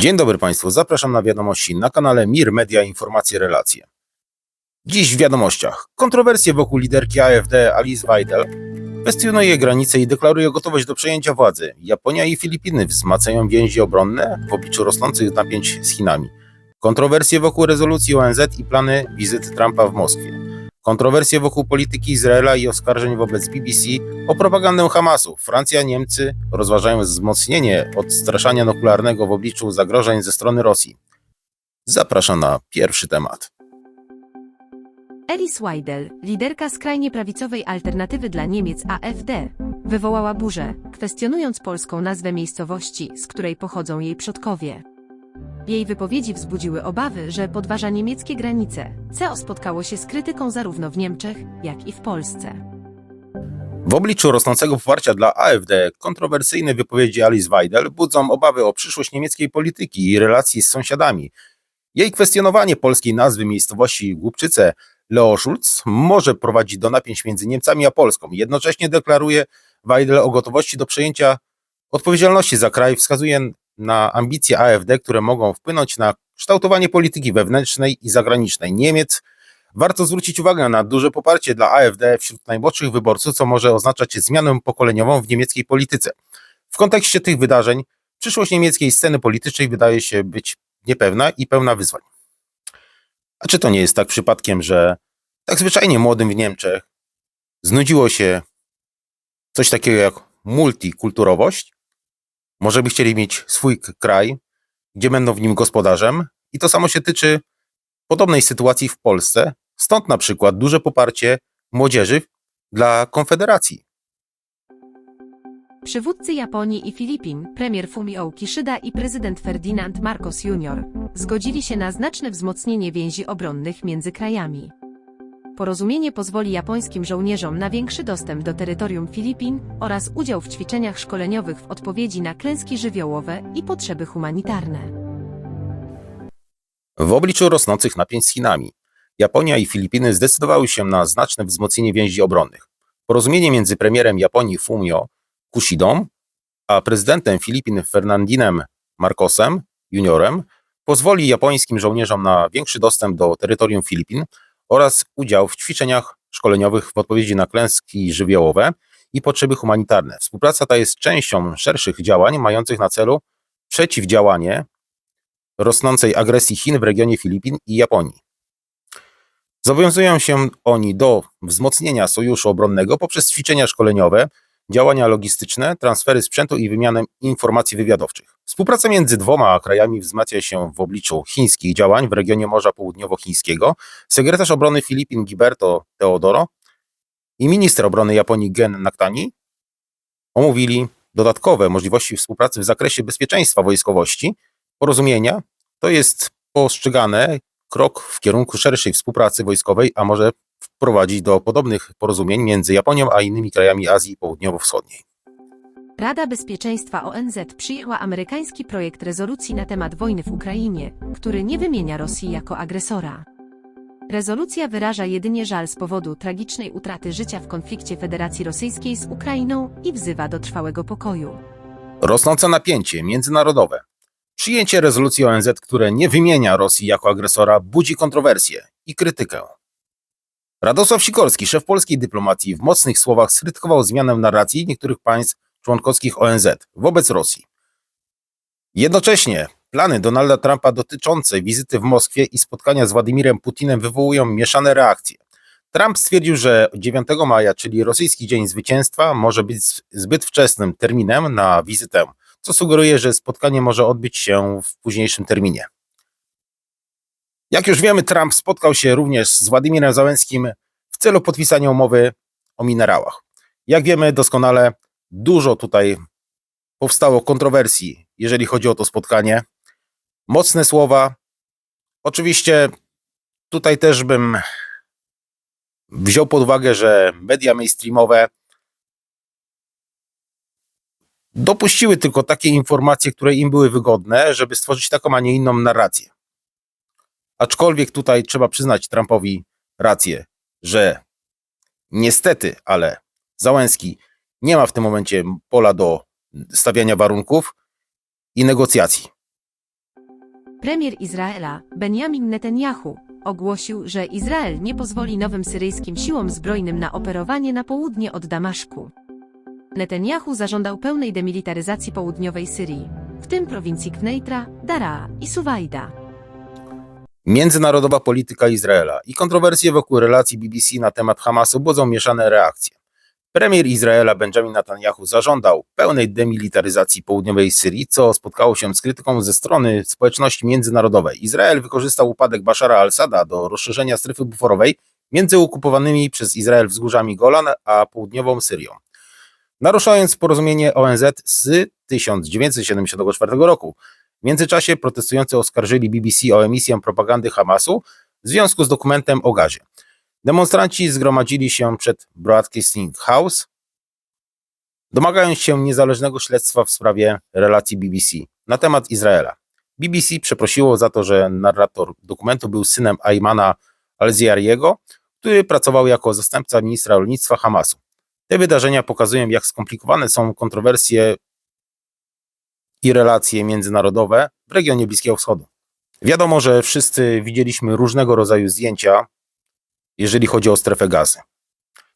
Dzień dobry Państwu, zapraszam na wiadomości na kanale Mir Media Informacje Relacje. Dziś w wiadomościach. Kontrowersje wokół liderki AfD Alice Weidel kwestionuje granice i deklaruje gotowość do przejęcia władzy. Japonia i Filipiny wzmacniają więzi obronne w obliczu rosnących napięć z Chinami. Kontrowersje wokół rezolucji ONZ i plany wizyty Trumpa w Moskwie. Kontrowersje wokół polityki Izraela i oskarżeń wobec BBC o propagandę Hamasu. Francja, Niemcy rozważają wzmocnienie odstraszania nuklearnego w obliczu zagrożeń ze strony Rosji. Zapraszam na pierwszy temat. Alice Weidel, liderka skrajnie prawicowej alternatywy dla Niemiec AfD, wywołała burzę, kwestionując polską nazwę miejscowości, z której pochodzą jej przodkowie. Jej wypowiedzi wzbudziły obawy, że podważa niemieckie granice. CEO spotkało się z krytyką zarówno w Niemczech, jak i w Polsce. W obliczu rosnącego poparcia dla AfD kontrowersyjne wypowiedzi Alice Weidel budzą obawy o przyszłość niemieckiej polityki i relacji z sąsiadami. Jej kwestionowanie polskiej nazwy miejscowości Głupczyce Leo Schulz może prowadzić do napięć między Niemcami a Polską. Jednocześnie deklaruje Weidel o gotowości do przejęcia odpowiedzialności za kraj, wskazuje na ambicje AfD, które mogą wpłynąć na kształtowanie polityki wewnętrznej i zagranicznej Niemiec. Warto zwrócić uwagę na duże poparcie dla AfD wśród najmłodszych wyborców, co może oznaczać zmianę pokoleniową w niemieckiej polityce. W kontekście tych wydarzeń przyszłość niemieckiej sceny politycznej wydaje się być niepewna i pełna wyzwań. A czy to nie jest tak przypadkiem, że tak zwyczajnie młodym w Niemczech znudziło się coś takiego jak multikulturowość? Może by chcieli mieć swój kraj, gdzie będą w nim gospodarzem, i to samo się tyczy podobnej sytuacji w Polsce. Stąd na przykład duże poparcie młodzieży dla Konfederacji. Przywódcy Japonii i Filipin, premier Fumio Kishida i prezydent Ferdinand Marcos Jr. zgodzili się na znaczne wzmocnienie więzi obronnych między krajami. Porozumienie pozwoli japońskim żołnierzom na większy dostęp do terytorium Filipin oraz udział w ćwiczeniach szkoleniowych w odpowiedzi na klęski żywiołowe i potrzeby humanitarne. W obliczu rosnących napięć z Chinami, Japonia i Filipiny zdecydowały się na znaczne wzmocnienie więzi obronnych. Porozumienie między premierem Japonii Fumio Kishidą a prezydentem Filipin Fernandinem Marcosem Juniorem pozwoli japońskim żołnierzom na większy dostęp do terytorium Filipin oraz udział w ćwiczeniach szkoleniowych w odpowiedzi na klęski żywiołowe i potrzeby humanitarne. Współpraca ta jest częścią szerszych działań mających na celu przeciwdziałanie rosnącej agresji Chin w regionie Filipin i Japonii. Zobowiązują się oni do wzmocnienia sojuszu obronnego poprzez ćwiczenia szkoleniowe, działania logistyczne, transfery sprzętu i wymianę informacji wywiadowczych. Współpraca między dwoma krajami wzmacnia się w obliczu chińskich działań w regionie Morza Południowochińskiego. Sekretarz obrony Filipin Gilberto Teodoro i minister obrony Japonii Gen Naktani omówili dodatkowe możliwości współpracy w zakresie bezpieczeństwa wojskowości. Porozumienia to jest postrzegane krok w kierunku szerszej współpracy wojskowej, a może wprowadzić do podobnych porozumień między Japonią a innymi krajami Azji Południowo-Wschodniej. Rada Bezpieczeństwa ONZ przyjęła amerykański projekt rezolucji na temat wojny w Ukrainie, który nie wymienia Rosji jako agresora. Rezolucja wyraża jedynie żal z powodu tragicznej utraty życia w konflikcie Federacji Rosyjskiej z Ukrainą i wzywa do trwałego pokoju. Rosnące napięcie międzynarodowe. Przyjęcie rezolucji ONZ, które nie wymienia Rosji jako agresora, budzi kontrowersje i krytykę. Radosław Sikorski, szef polskiej dyplomacji, w mocnych słowach skrytykował zmianę narracji niektórych państw członkowskich ONZ wobec Rosji. Jednocześnie plany Donalda Trumpa dotyczące wizyty w Moskwie i spotkania z Władimirem Putinem wywołują mieszane reakcje. Trump stwierdził, że 9 maja, czyli rosyjski Dzień Zwycięstwa, może być zbyt wczesnym terminem na wizytę, co sugeruje, że spotkanie może odbyć się w późniejszym terminie. Jak już wiemy, Trump spotkał się również z Władimirem Załęskim w celu podpisania umowy o minerałach. Jak wiemy doskonale, dużo tutaj powstało kontrowersji, jeżeli chodzi o to spotkanie. Mocne słowa. Oczywiście tutaj też bym wziął pod uwagę, że media mainstreamowe dopuściły tylko takie informacje, które im były wygodne, żeby stworzyć taką, a nie inną narrację. Aczkolwiek tutaj trzeba przyznać Trumpowi rację, że niestety, ale Załęski nie ma w tym momencie pola do stawiania warunków i negocjacji. Premier Izraela, Benjamin Netanyahu, ogłosił, że Izrael nie pozwoli nowym syryjskim siłom zbrojnym na operowanie na południe od Damaszku. Netanyahu zażądał pełnej demilitaryzacji południowej Syrii, w tym prowincji Kneitra, Daraa i Suwajda. Międzynarodowa polityka Izraela i kontrowersje wokół relacji BBC na temat Hamasu budzą mieszane reakcje. Premier Izraela Benjamin Netanyahu zażądał pełnej demilitaryzacji południowej Syrii, co spotkało się z krytyką ze strony społeczności międzynarodowej. Izrael wykorzystał upadek Bashara al-Assada do rozszerzenia strefy buforowej między okupowanymi przez Izrael wzgórzami Golan a południową Syrią. Naruszając porozumienie ONZ z 1974 roku. W międzyczasie protestujący oskarżyli BBC o emisję propagandy Hamasu w związku z dokumentem o gazie. Demonstranci zgromadzili się przed Broadcasting House, domagając się niezależnego śledztwa w sprawie relacji BBC na temat Izraela. BBC przeprosiło za to, że narrator dokumentu był synem Aymana Al-Ziariego, który pracował jako zastępca ministra rolnictwa Hamasu. Te wydarzenia pokazują, jak skomplikowane są kontrowersje i relacje międzynarodowe w regionie Bliskiego Wschodu. Wiadomo, że wszyscy widzieliśmy różnego rodzaju zdjęcia, jeżeli chodzi o strefę gazy.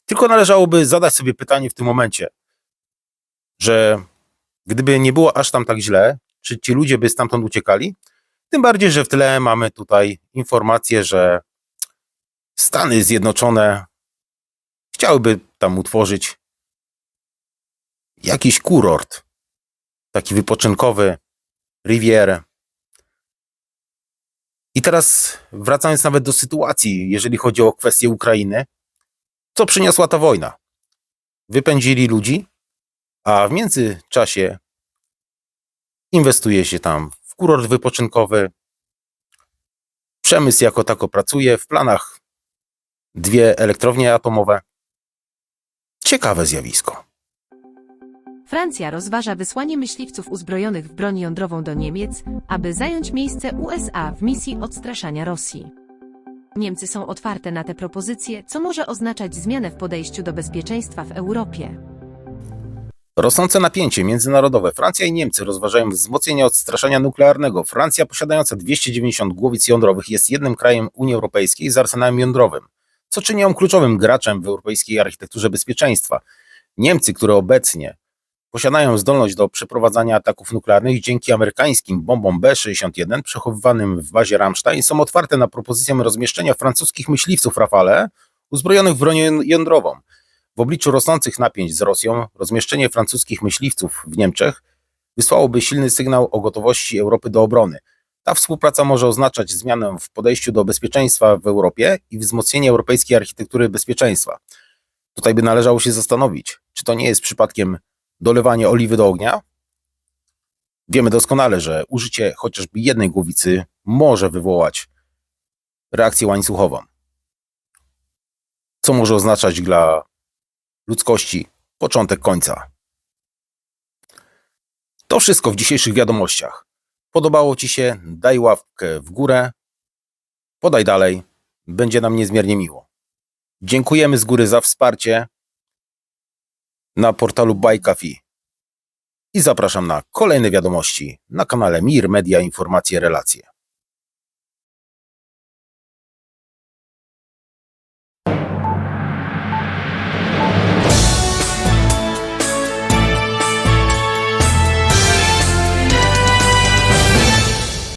Tylko należałoby zadać sobie pytanie w tym momencie, że gdyby nie było aż tam tak źle, czy ci ludzie by stamtąd uciekali? Tym bardziej, że w tle mamy tutaj informację, że Stany Zjednoczone chciałyby tam utworzyć jakiś kurort, taki wypoczynkowy, rivierę. I teraz wracając nawet do sytuacji, jeżeli chodzi o kwestię Ukrainy, co przyniosła ta wojna? Wypędzili ludzi, a w międzyczasie inwestuje się tam w kurort wypoczynkowy. Przemysł jako tako pracuje, w planach dwie elektrownie atomowe. Ciekawe zjawisko. Francja rozważa wysłanie myśliwców uzbrojonych w broń jądrową do Niemiec, aby zająć miejsce USA w misji odstraszania Rosji. Niemcy są otwarte na te propozycje, co może oznaczać zmianę w podejściu do bezpieczeństwa w Europie. Rosnące napięcie międzynarodowe. Francja i Niemcy rozważają wzmocnienie odstraszania nuklearnego. Francja, posiadająca 290 głowic jądrowych, jest jednym krajem Unii Europejskiej z arsenałem jądrowym, co czyni ją kluczowym graczem w europejskiej architekturze bezpieczeństwa. Niemcy, które obecnie posiadają zdolność do przeprowadzania ataków nuklearnych dzięki amerykańskim bombom B-61 przechowywanym w bazie Ramstein, są otwarte na propozycję rozmieszczenia francuskich myśliwców Rafale uzbrojonych w broń jądrową. W obliczu rosnących napięć z Rosją, rozmieszczenie francuskich myśliwców w Niemczech wysłałoby silny sygnał o gotowości Europy do obrony. Ta współpraca może oznaczać zmianę w podejściu do bezpieczeństwa w Europie i wzmocnienie europejskiej architektury bezpieczeństwa. Tutaj by należało się zastanowić, czy to nie jest przypadkiem dolewanie oliwy do ognia? Wiemy doskonale, że użycie chociażby jednej głowicy może wywołać reakcję łańcuchową. Co może oznaczać dla ludzkości początek końca. To wszystko w dzisiejszych wiadomościach. Podobało Ci się? Daj łapkę w górę. Podaj dalej. Będzie nam niezmiernie miło. Dziękujemy z góry za wsparcie na portalu Bajkafi. I zapraszam na kolejne wiadomości na kanale Mir Media Informacje Relacje.